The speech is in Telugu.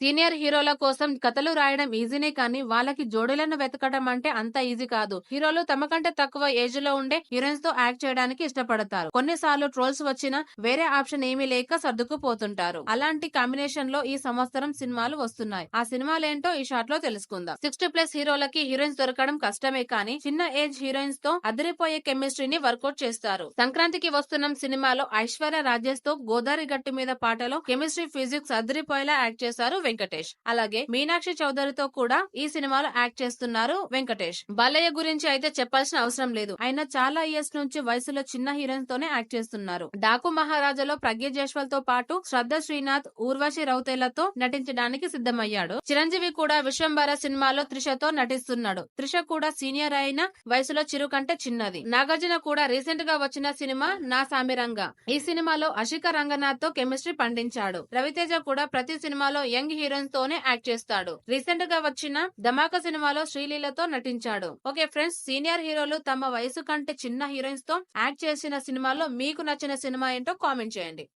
సీనియర్ హీరోల కోసం కథలు రాయడం ఈజీనే కానీ వాళ్ళకి జోడీలను వెతకడం అంటే అంత ఈజీ కాదు. హీరోలు తమ కంటే తక్కువ ఏజ్లో ఉండే హీరోయిన్స్తో యాక్ట్ చేయడానికి ఇష్టపడతారు. కొన్నిసార్లు ట్రోల్స్ వచ్చినా వేరే ఆప్షన్ ఏమీ లేక సర్దుకుపోతుంటారు. అలాంటి కాంబినేషన్లో ఈ సంవత్సరం సినిమాలు వస్తున్నాయి. ఆ సినిమాలేంటో ఈ షాట్లో తెలుసుకుందాం. సిక్స్టీ ప్లస్ హీరోలకి హీరోయిన్స్ దొరకడం కష్టమే కానీ చిన్న ఏజ్ హీరోయిన్స్తో అదిరిపోయే కెమిస్ట్రీని వర్కౌట్ చేస్తారు. సంక్రాంతికి వస్తున్న సినిమాలో ఐశ్వర్య రాజేష్తో గోదావరి గట్టు మీద పాటలో కెమిస్ట్రీ ఫిజిక్స్ అదిరిపోయేలా యాక్ట్ చేశారు వెంకటేష్. అలాగే మీనాక్షి చౌదరితో కూడా ఈ సినిమాలో యాక్ట్ చేస్తున్నారు వెంకటేష్. బాలయ్య గురించి అయితే చెప్పాల్సిన అవసరం లేదు. ఆయన చాలా ఇయర్స్ నుంచి వయసులో చిన్న హీరోయిన్స్ తోనే యాక్ట్ చేస్తున్నారు. డాకు మహారాజాలో ప్రజ్ఞ జైస్వాల్తో పాటు శ్రద్ధ శ్రీనాథ్ ఊర్వశి రౌతేలతో నటించడానికి సిద్ధమయ్యాడు. చిరంజీవి కూడా విశ్వంబర సినిమాలో త్రిషతో నటిస్తున్నాడు. త్రిష కూడా సీనియర్ అయిన వయసులో చిరు కంటే చిన్నది. నాగార్జున కూడా రీసెంట్గా వచ్చిన సినిమా నా సామిరంగ. ఈ సినిమాలో అశిక రంగనాథ్తో కెమిస్ట్రీ పండించాడు. రవితేజ కూడా ప్రతి సినిమాలో యంగ్ హీరోయిన్స్ తోనే యాక్ట్ చేస్తాడు. రీసెంట్గా వచ్చిన ధమాకా సినిమాలో శ్రీలీలతో నటించాడు. ఓకే ఫ్రెండ్స్ సీనియర్ హీరోలు తమ వయసు కంటే చిన్న హీరోయిన్స్తో యాక్ట్ చేసిన సినిమాలో మీకు నచ్చిన సినిమా ఏంటో కామెంట్ చేయండి.